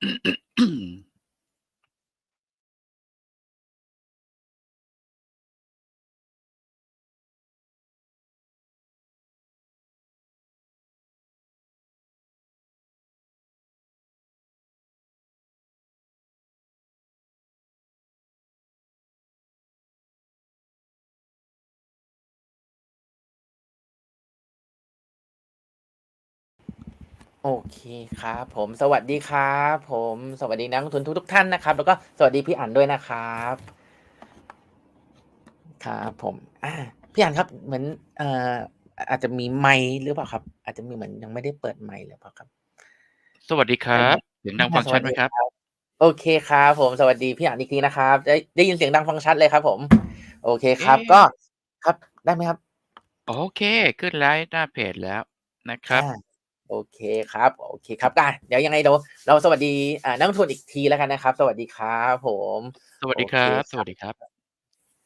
咳 咳 โอเคครับผม สวัสดีครับผม สวัสดีนักลงทุนทุกๆท่านนะครับ แล้วก็สวัสดีพี่อั๋นด้วยนะครับ ครับผมอาพี่อั๋นครับเหมือนเอ่ออาจจะมีไมค์หรือเปล่าครับ?อาจจะมีเหมือนยังไม่ได้เปิดไมค์หรือเปล่าครับ?สวัสดีครได้ัไหม?บเสียงดังอาฟังสชวััสดไหมดีครับ?ครับ โอเคครับผมสวัสดีพี่อั๋นอีกทีนะครับ ได้ได้ยินเสียงดังฟังชัดเลยครับ ผม โอเคเอครับ๊ก็ครับได้ไหมครับ?โอเค ขึ้นไลฟ์หน้าเพจแล้วนะคอรัาบ โอเคครับโอเคครับอาเดี๋ยวยังไงเดี๋ยวเราสวัสดีอ่านักลงทุนอีกทีแล้วกันนะครับ สวัสดีครับผม สวัสโอเคดีครับสครวัับสดีครับ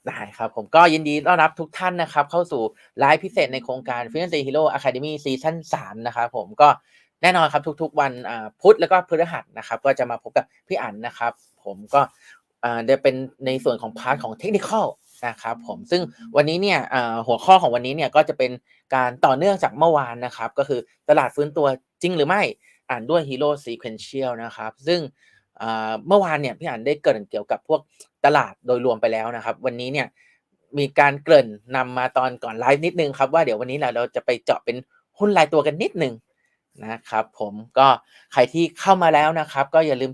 ได้ครับ ผมก็ยินดีต้อนรับทุกท่านนะครับ เข้าสู่ไลฟ์พิเศษในโครงการ Financial Hero Academy ซีซัน3นะครับผมก็แน่นอนครับทุกๆ วันอ่าพุธแล้วก็พฤหัสนะครับ ก็จะมาพบกับพี่อั๋นนะครับ ผมก็อ่าจะเป็นในส่วนของพาร์ตของ Technical นะครับผมซึ่งวันนี้เนี่ยหัวข้อของวันนี้เนี่ยก็จะเป็นการต่อเนื่องจากเมื่อวานนะครับ ก็คือตลาดฟื้นตัวจริงหรือไม่?อ่านด้วย Hero Sequential นะครับ ซึ่งเมื่อวานเนี่ยพี่อั๋นได้เกริ่นเกี่ยวกับพวกตลาดโดยรวมไปแล้วนะครับ วันนี้เนี่ยมีการเกริ่นนำมาตอนก่อนไลฟ์นิดหนึ่งครับว่าเดี๋ยววันนี้เนี่ยเราจะไปเจาะเป็นหุ้นรายตัวกันนิดหนึ่ง นะครับผมก็ใครที่เข้ามาแล้วนะครับ ก็อย่าลืม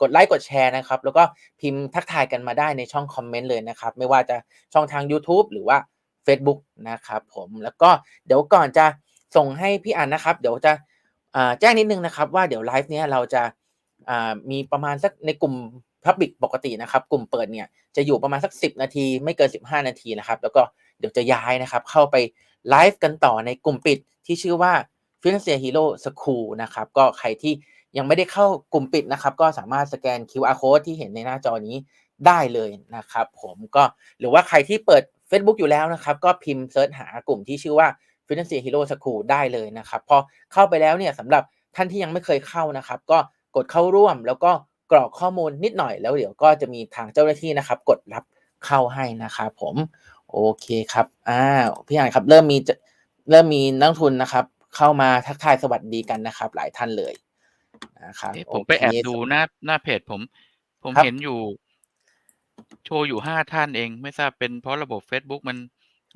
กดไลก์กดแชร์นะครับ แล้วก็พิมพ์ทักทายกันมาได้ในช่องคอมเมนต์เลยนะครับ ไม่ว่าจะช่องทางยูทูบหรือว่าเฟซบุ๊กนะครับผมแล้วก็เดี๋ยวก่อนจะส่งให้พี่อันนะครับ เดี๋ยวจะแจ้งนิดนึงนะครับ ว่าเดี๋ยวไลฟ์เนี้ยเราจะมีประมาณสักในกลุ่ม Public ปกตินะครับ กลุ่มเปิดเนี่ยจะอยู่ประมาณสัก 10 นาที ไม่เกิน 15 นาทีนะครับ แล้วก็เดี๋ยวจะย้ายนะครับ เข้าไปไลฟ์กันต่อในกลุ่มปิดที่ชื่อว่า Financial Hero School นะครับก็ใครที่ยังไม่ได้เข้ากลุ่มปิดนะครับ ก็สามารถสแกน QR โคดที่เห็นในหน้าจอนี้ได้เลยนะครับ ผมก็หรือว่าใครที่เปิดเฟซบุ๊กอยู่แล้วนะครับ ก็พิมพ์เซิร์ชหากลุ่มที่ชื่อว่า Financial Hero School ได้เลยนะครับ พอเข้าไปแล้วเนี่ยสำหรับท่านที่ยังไม่เคยเข้านะครับ ก็กดเข้าร่วมแล้วก็กรอกข้อมูลนิดหน่อยแล้วเดี๋ยวก็จะมีทางเจ้าหน้าที่นะครับ กดรับเข้าให้นะครับผมโอเคครับอ่าพี่อั๋นครับเริ่มมีเริ่มมีนักทุนนะครับ เข้ามาทักทายสวัสดีกันนะครับ หลายท่านเลยนะครับเอ๊ะโอผมไปเคแอบดูสหน้าหน้าเพจผม ผมครับเห็นอยู่ โชว์อยู่5ท่านเอง ไม่ทราบเป็นเพราะระบบเฟซบุ๊กมัน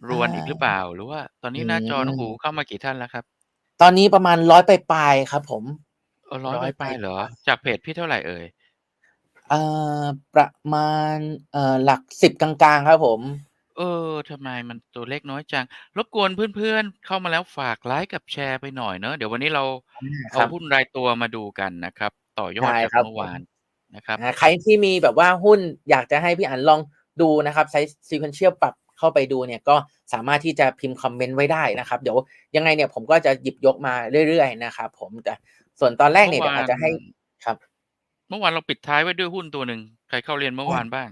รอาวนอีกหรือเปล่า?หรือว่า ตอนอนืี้หน้าจอน้องอู๋มเข้ามากี่ท่านแล้วครับ?ตอนนี้ประมาณ100ปลายๆครับ ผมเออ100 100ปลายๆเหรอ?ปลายๆจากเพจพี่เท่าไรเอ่ย?อ่าประมาณเอ่อหลัก10กลางๆ ครับผม เออ ทำไมมันตัวเลขน้อยจัง รบกวนเพื่อน ๆ เข้ามาแล้วฝากไลก์กับแชร์ไปหน่อยเนาะเดี๋ยววันนี้เราอา เอคารับ หุ้นรายตัวมาดูกันนะครับ ต่อยไดอด้จากเมื่อวครับผมานนะครับอาใครที่มีแบบว่าหุ้นอยากจะให้พี่อั๋นลองดูนะครับใช้ Sequential ปรับเข้าไปดูเนี่ย ก็สามารถที่จะพิมพ์คอมเมนต์ไว้ได้นะครับ เดี๋ยวยังไงเนี่ยผมก็จะหยิบยกมาเรื่อยๆนะครับผมแต่ส่วนตอนแรกเมเนี่ื่ยอวเดี๋ยวาอาจนจะให้ครับ เมื่อวานเราปิดท้ายไว้ด้วยหุ้นตัวหนึ่ง ใครเข้าเรียนเมื่ออวาานบ้าง?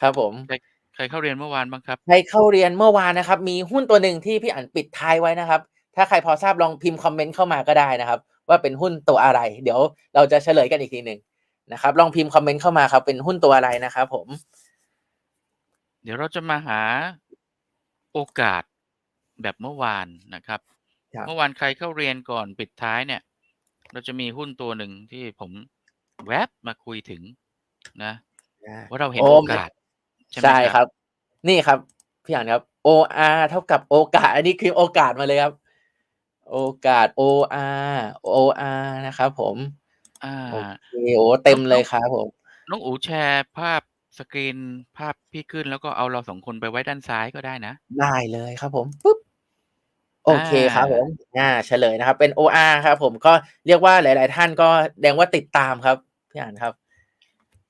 ครับผม ใคร ใครเข้าเรียนเมื่อวานบ้างครับ?ใครเข้าเรียนเมื่อวานนะครับ มีหุ้นตัวหนึ่งที่พี่อั๋นปิดท้ายไว้นะครับ ถ้าใครพอทราบลองพิมพ์คอมเมนต์เข้ามาก็ได้นะครับ ว่าเป็นหุ้นตัวอะไร?เดี๋ยวเราจะเฉลยกันอีกทีหนึ่งนะครับ ลองพิมพ์คอมเมนต์เข้ามาครับ เป็นหุ้นตัวอะไรนะครับผม?เดี๋ยวเราจะมาหาโอกาสแบบเมื่อวานนะครับครัเบมื่อวานใครเข้าเรียนก่อนปิดท้ายเนี่ย เราจะมีหุ้นตัวหนึ่งที่ผมแว็บมาคุยถึงนะอาว่าเราเห็โอน้โอมกาส ใช่ไหใชม่ครับ?ครับ นี่ครับพี่อั๋นครับ OR เท่ากับโอกาส อันนี้คือโอกาสมาเลยครับ โอกาส OR OR นะครับผมอาโอเคโอ้เต็น้องนมเล้องยครับผม น้องอู๋แชร์ภาพสกรีนภาพพี่ขึ้นแล้วก็เอาเรา2คนไปไว้ด้านซ้ายก็ได้นะ ได้เลยครับผมปุ๊บโออเคครับผมาอาเฉลยนะครับ เป็น OR ครับผมก็เรียกว่าหลาย ๆ ท่านก็แสดงว่าติดตามครับพี่อั๋นครับเ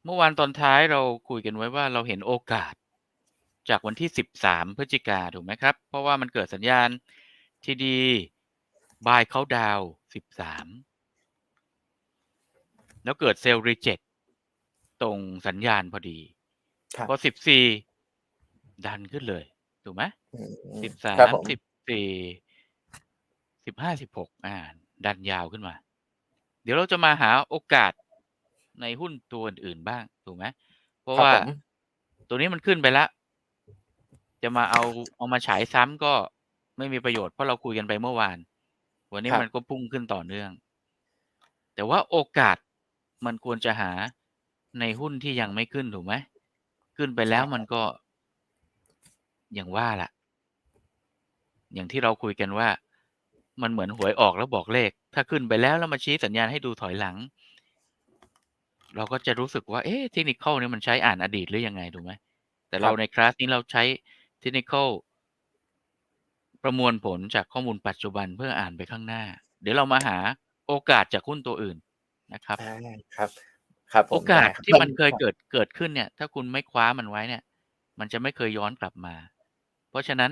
มื่อวานตอนท้ายเราคุยกันไว้ว่าเราเห็นโอกาสจากวันที่ 13 พฤศจิกาถูกไหมครับ?เพราะว่ามันเกิดสัญญาณ TD Buy เคานต์ดาวน์13 แล้วเกิด Sell ริเจกต์ตรงสัญญาณพอดีครับพอ 14 ดันขึ้นเลย ถูกไหม?อืมสิบสครัามบผมสิบสี่15 16อาดันยาวขึ้นมา เดี๋ยวเราจะมาหาโอกาส ในหุ้นตัวอื่นๆบ้างถูกไหมเพราะครับว่าผมตัวนี้มันขึ้นไปแล้วจะมาเอาเอามาฉายซ้ำก็ไม่มีประโยชน์เพราะเราคุยกันไปเมื่อวาน วันนี้ครับมันก็พุ่งขึ้นต่อเนื่อง แต่ว่าโอกาสมันควรจะหาในหุ้นที่ยังไม่ขึ้นถูกไหมขึ้นไปแล้วมันก็อย่างว่าล่ะ อย่างที่เราคุยกันว่า มันเหมือนหวยออกแล้วบอกเลข ถ้าขึ้นไปแล้วแล้วมาชี้สัญญาณให้ดูถอยหลัง เราก็จะรู้สึกว่า เอ๊ะเทคนิคเนี่ยมันใช้อ่านอดีตหรือยังไงถูกไหม แต่เรารับ ในคลาสนี้เราใช้เทคนิคประมวลผลจากข้อมูลปัจจุบันเพื่ออ่านไปข้างหน้า เดี๋ยวเรามาหาโอกาสจากหุ้นตัวอื่นนะครับ อา ครับ ครับผโอกาสได้ครับ ที่มันเคยเกิด เกิดขึ้นเนี่ย ถ้าคุณไม่คว้ามันไว้เนี่ย มันจะไม่เคยย้อนกลับมา เพราะฉะนั้น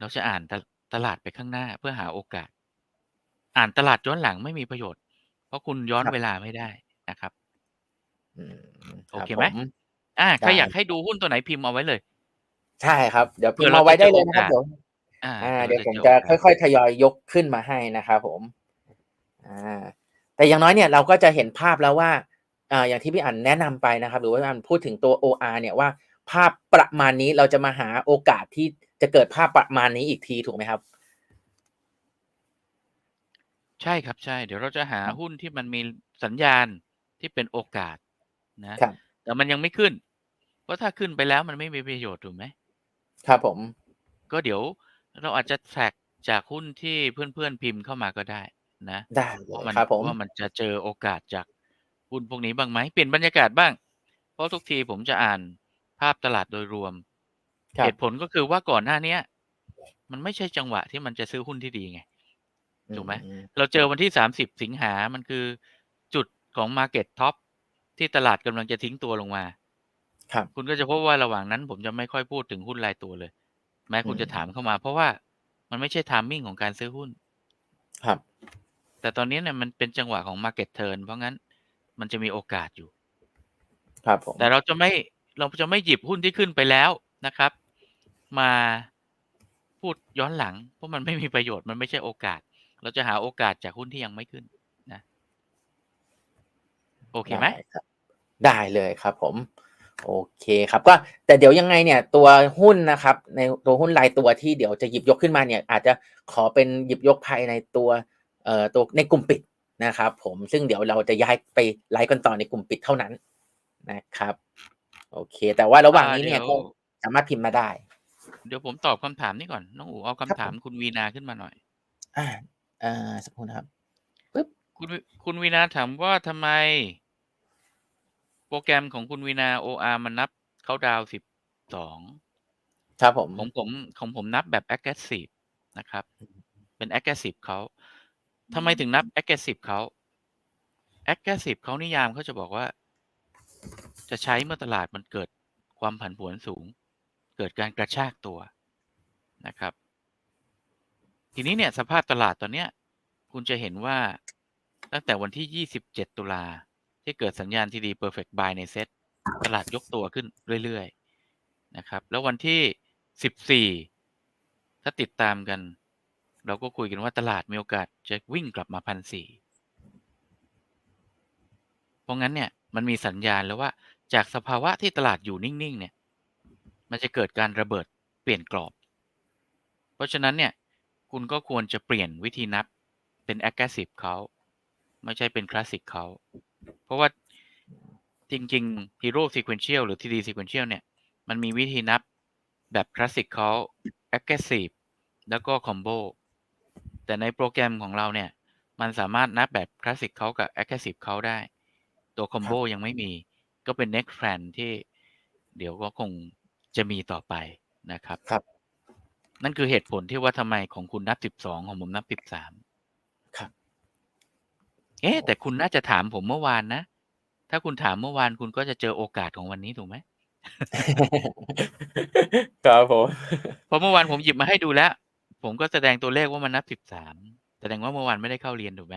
เราจะอ่าน ต ตลาดไปข้างหน้าเพื่อหาโอกาส อ่านตลาดย้อนหลังไม่มีประโยชน์ เพราะคุณย้อนครับเวลาไม่ได้นะครับ โอเครับไหมผอ่าใครได้อยากให้ดูหุ้นตัวไหนพิมพ์เอาไว้เลย ใช่ครับ เดี๋ยวเผื่พิอมพ์เรามาไว้จะได้เจอเลยโอนะครับกาสเดี๋ยวอ่าอ่าเผื่เดี๋ยวอผมเราจะเจอโอกาสค่อยๆทยอยยกขึ้นมาให้นะครับผม อ่า แต่อย่างน้อยเนี่ยเราก็จะเห็นภาพแล้วว่าอ่าอย่างที่พี่อันแนะนำไปนะครับ หรือว่าพี่อันพูดถึงตัว OR เนี่ยว่า ภาพประมาณนี้เราจะมาหาโอกาสที่จะเกิดภาพประมาณนี้อีกทีถูกไหมครับ ใช่ครับใช่ เดี๋ยวเราจะหาครับหุ้นที่มันมีสัญญาณที่เป็นโอกาส นะครับแต่มันยังไม่ขึ้น เพราะถ้าขึ้นไปแล้วมันไม่มีประโยชน์ถูกไหมครับผม ก็เดี๋ยวเราอาจจะแทร็กจากหุ้นที่เพื่อนๆพิมพ์เข้ามาก็ได้ นะได้เลว่ายมันครับผมว่ามันจะเจอโอกาสจากหุ้นพวกนี้บ้างไหมเปลี่ยนบรรยากาศบ้าง เพราะทุกทีผมจะอ่านภาพตลาดโดยรวมครัเหบตุผลก็คือว่าก่อนหน้าเนี้ย มันไม่ใช่จังหวะที่มันจะซื้อหุ้นที่ดีไงถูกไหมอืเราเจอวันที่30สิงหามันคือจุดของ Market Top ที่ตลาดกำลังจะทิ้งตัวลงมา ครับ คุณก็จะพบว่าระหว่างนั้น ผมจะไม่ค่อยพูดถึงหุ้นรายตัวเลย แม้คุณอืมจะถามเข้ามา เพราะว่ามันไม่ใช่ timing ของการซื้อหุ้น ครับ แต่ตอนนี้เนี่ยมันเป็นจังหวะของ Market Turn เพราะงั้นมันจะมีโอกาสอยู่ ครับผมแต่เราจะไม่เราจะไม่หยิบหุ้นที่ขึ้นไปแล้วนะครับ มาพูดย้อนหลัง เพราะมันไม่มีประโยชน์มันไม่ใช่โอกาส เราจะหาโอกาสจากหุ้นที่ยังไม่ขึ้นนะ โอเคไหมด้ครับได้เลยครับผม โอเคครับ ก็แต่เดี๋ยวยังไงเนี่ย ตัวหุ้นนะครับ ในตัวหุ้นรายตัวที่เดี๋ยวจะหยิบยกขึ้นมาเนี่ย อาจจะขอเป็นหยิบยกภายในตัวเอ่อตัวในกลุ่มปิดนะครับ ผมซึ่งเดี๋ยวเราจะย้ายไปไลฟ์กันต่อในกลุ่มปิดเท่านั้นนะครับ โอเค แต่ว่าระหว่างนี้เนี่ยอ่าก็เดี๋ยวสามารถพิมพ์มาได้ เดี๋ยวผมตอบคำถามนี้ก่อนน้องอู๋เอาคำถามคุณวีนาขึ้นมาหน่อย อ่าอ่าสักครู่นะครับคุณวิคุณวีนาถามว่าทำไมโป รแกรมของคุณวีนา OR มันนับเขาดาวสิบสองครับผมของผมของผมนับแบบ aggressive นะครับ เป็น aggressive เขาทำไมถึงนับ aggressive เขา aggressive เขานิยามเขาจะบอกว่า จะใช้เมื่อตลาดมันเกิดความผันผวนสูง เกิดการกระชากตัวนะครับ ทีนี้เนี่ยสภาพตลาดตอนเนี้ย คุณจะเห็นว่าตั้งแต่วันที่ 27 ตุลา ที่เกิดสัญญาณที่ดี perfect buy ในเซ็ตตลาดยกตัวขึ้นเรื่อยๆนะครับ แล้ววันที่ 14 ถ้าติดตามกัน เราก็คุยกันว่าตลาดมีโอกาสจะวิ่งกลับมาพันสี่เพราะงั้นเนี่ยมันมีสัญญาณแล้วว่าจากสภาวะที่ตลาดอยู่นิ่งๆ เนี่ย มันจะเกิดการระเบิดเปลี่ยนกรอบ เพราะฉะนั้นเนี่ย คุณก็ควรจะเปลี่ยนวิธีนับเป็น aggressive เขา ไม่ใช่เป็น classic เขา เพราะว่าจริงๆ hero sequential หรือ TD sequential เนี่ย มันมีวิธีนับแบบ classic เขา aggressive แล้วก็ combo แต่ในโปรแกรมของเราเนี่ย มันสามารถนับแบบ classic เขากับ aggressive เขาได้ ตัว combo ยังไม่มี ก็เป็น next plan ที่เดี๋ยวก็คงจะมีต่อไปนะครับ ครับ นั่นคือเหตุผลที่ว่าทำไมของคุณนับสิบสองของผมนับสิบสามครับ เอ๊ะ แต่คุณน่าจะถามผมเมื่อวานนะ ถ้าคุณถามเมื่อวานคุณก็จะเจอโอกาสของวันนี้ถูกไหม ครับผมเพราะเมื่อวานผมหยิบมาให้ดูแล้ว ผมก็แสดงตัวเลขว่ามันนับสิบสามแสดงว่าเมื่อวานไม่ได้เข้าเรียนถูกไหม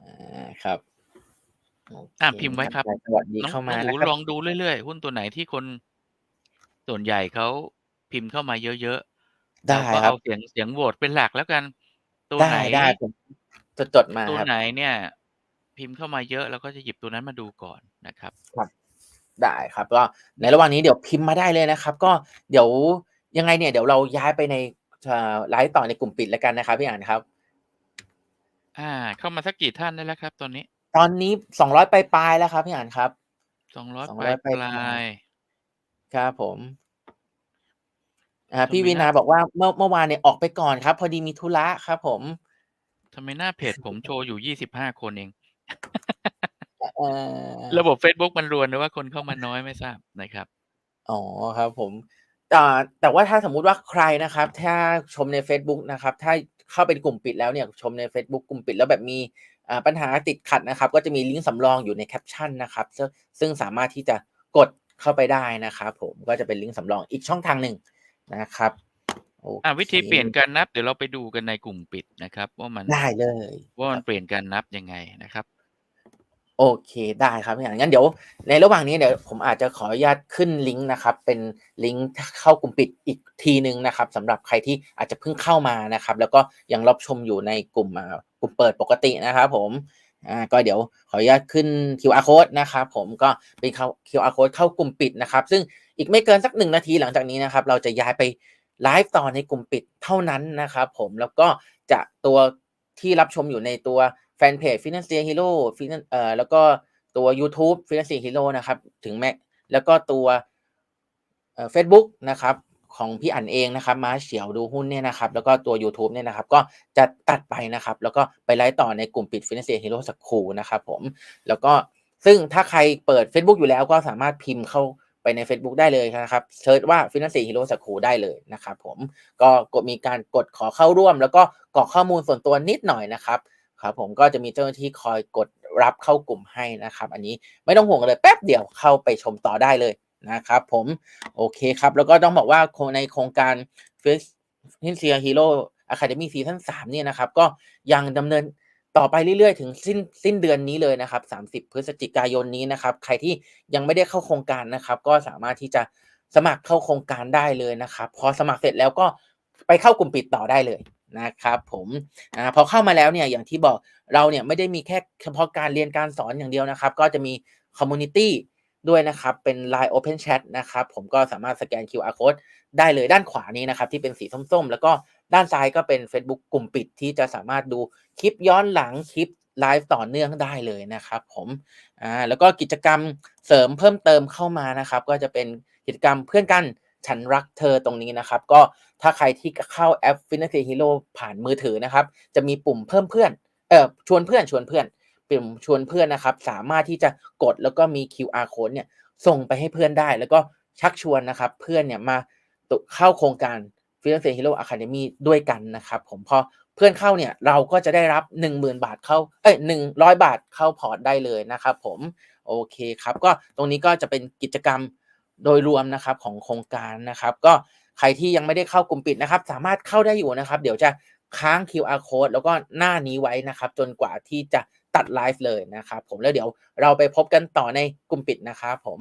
อ่าครับโเคอะพิมพ์ไว้ครับ สวัสดีน้องเข้าน้มาองนะอูครับลองดูเรื่อยๆ หุ้นตัวไหนที่คนส่วนใหญ่เขาพิมพ์เข้ามาเยอะๆได้เราก็ครับเอาเสียงเสียงโหวตเป็นหลักแล้วกัน ตัวได้ไหนได้ผมสจดๆมาตัวครับ ไหนเนี่ย พิมพ์เข้ามาเยอะเราก็จะหยิบตัวนั้นมาดูก่อนนะครับครับ ได้ครับก็ในระหว่างนี้เดี๋ยวพิมพ์มาได้เลยนะครับ ก็เดี๋ยวยังไงเนี่ยเดี๋ยวเราย้ายไปในเอ่อไลฟ์ต่อในกลุ่มปิดแล้วกันนะครับพี่อ่านครับ อ่า เข้ามาสักกี่ท่านได้แล้วครับตอนนี้ตอนนี้สองร้อยปลายๆแล้วครับพี่อ่านครับ สองร้อยสองปร้ลาอยยปลายปลายครับผม อ่าทำพี่ไมวีนะนาบอกว่าเมื่อเมื่อวานเนี่ยออกไปก่อนครับ พอดีมีธุระครับผมทำไมหน้าเพจผมโชว์อยู่ยี่สิบห้าคนเอง เอ่อ ระบบ Facebook มันรวนหรือว่าคนเข้ามาน้อยไม่ทราบนะครับ อ๋อครับผมแต่แต่ว่าถ้าสมมุติว่าใครนะครับ ถ้าชมใน Facebook นะครับ ถ้าเข้าเป็นกลุ่มปิดแล้วเนี่ยชมใน Facebook กลุ่มปิดแล้วแบบมีอ่าปัญหาติดขัดนะครับ ก็จะมีลิงก์สำรองอยู่ในแคปชั่นนะครับซึ่งซึ่งสามารถที่จะกดเข้าไปได้นะครับผมก็จะเป็นลิงก์สำรองอีกช่องทางหนึ่ง นะครับโออ่าวิธีเคเปลี่ยนการนับเดี๋ยวเราไปดูกันในกลุ่มปิดนะครับ ว่ามันได้เลย ว่าคมัรันบเปลี่ยนการนับยังไงนะครับ โอเคได้ครับพี่อ่านงั้นเดี๋ยว ในระหว่างนี้เดี๋ยวผมอาจจะขออนุญาตขึ้นลิงก์นะครับ เป็นลิงก์เข้ากลุ่มปิดอีกทีหนึ่งนะครับสำหรับใครที่อาจจะเพิ่งเข้ามานะครับ แล้วก็ยังรับชมอยู่ในกลุ่มอ่ากลุ่มเปิดปกตินะครับผม อ่าก็เดี๋ยวขออนุญาตขึ้น QR code นะครับผมก็เป็นเข้า QR code เข้ากลุ่มปิดนะครับ ซึ่งอีกไม่เกินสักหนึ่งนาทีหลังจากนี้นะครับ เราจะย้ายไปไลฟ์ต่อในกลุ่มปิดเท่านั้นนะครับผมแล้วก็จะตัวที่รับชมอยู่ในตัวแฟนเพจ Financial Hero ฟินเอ่อแล้วก็ตัว YouTube Financial Hero นะครับ ถึงแม้แล้วก็ตัวเอ่อ Facebook นะครับ ของพี่อั๋นเองนะครับมาเฉียวดูหุ้นเนี่ยนะครับแล้วก็ตัว YouTube เนี่ยนะครับก็จะตัดไปนะครับแล้วก็ไปไลฟ์ต่อในกลุ่มปิด Financial Hero สักครูนะครับผมแล้วก็ซึ่งถ้าใครเปิด Facebook อยู่แล้วก็สามารถพิมพ์เข้าไปใน Facebook ได้เลยนะครับเซิร์ชว่า Financial Hero สักครูได้เลยนะครับผมก็กดมีการกดขอเข้าร่วม แล้วก็กรอกข้อมูลส่วนตัวนิดหน่อยนะครับครับผมก็จะมีเจ้าหน้าที่คอยกดรับเข้ากลุ่มให้นะครับ อันนี้ไม่ต้องห่วงเลยแป๊บเดียวเข้าไปชมต่อได้เลย นะครับผมโอเคครับ แล้วก็ต้องบอกว่าในโครงการ f i n c i a Hero Academy Season 3เนี่ยนะครับ ก็ยังดำเนินต่อไปเรื่อยๆ ถึงสิ้นสิ้นเดือนนี้เลยนะครับ 30 พฤศจิกายนนี้นะครับ ใครที่ยังไม่ได้เข้าโครงการนะครับ ก็สามารถที่จะสมัครเข้าโครงการได้เลยนะครับ พอสมัครเสร็จแล้วก็ไปเข้ากลุ่มปิดต่อได้เลยนะครับผมอ่าพอเข้ามาแล้วเนี่ยอย่างที่บอกเราเนี่ยไม่ได้มีแค่เฉพาะการเรียนการสอนอย่างเดียวนะครับ ก็จะมีคอมมูนิตี้ ด้วยนะครับ เป็น Line Open Chat นะครับ ผมก็สามารถสแกน QR Code ได้เลยด้านขวานี้นะครับ ที่เป็นสีส้มๆ แล้วก็ด้านซ้ายก็เป็น Facebook กลุ่มปิดที่จะสามารถดูคลิปย้อนหลังคลิปไลฟ์ต่อเนื่องได้เลยนะครับ ผมอ่าแล้วก็กิจกรรมเสริมเพิ่มเติมเข้ามานะครับ ก็จะเป็นกิจกรรมเพื่อนกันฉันรักเธอตรงนี้นะครับ ก็ถ้าใครที่เข้าแอป f i n a n c i Hero ผ่านมือถือนะครับ จะมีปุ่มเพิ่มเพื่อนเอ่อชวนเพื่อนชวนเพื่อน ปุ่มชวนเพื่อนนะครับ สามารถที่จะกดแล้วก็มี QR code เนี่ยส่งไปให้เพื่อนได้ แล้วก็ชักชวนนะครับ เพื่อนเนี่ยมาเข้าโครงการ f i n a n c i Hero Academy ด้วยกันนะครับ ผมพอเพื่อนเข้าเนี่ยเราก็จะได้รับ 10,000 บาทเข้าเอ้ย100 บาทเข้าพอร์ตได้เลยนะครับ ผมโอเคครับ ก็ตรงนี้ก็จะเป็นกิจกรรมโดยรวมนะครับของโครงการนะครับ ก็ใครที่ยังไม่ได้เข้ากลุ่มปิดนะครับ สามารถเข้าได้อยู่นะครับ เดี๋ยวจะค้าง QR code แล้วก็หน้านี้ไว้นะครับ จนกว่าที่จะ ตัดไลฟ์เลยนะครับผมแล้วเดี๋ยวเราไปพบกันต่อในกลุ่มปิดนะครับผม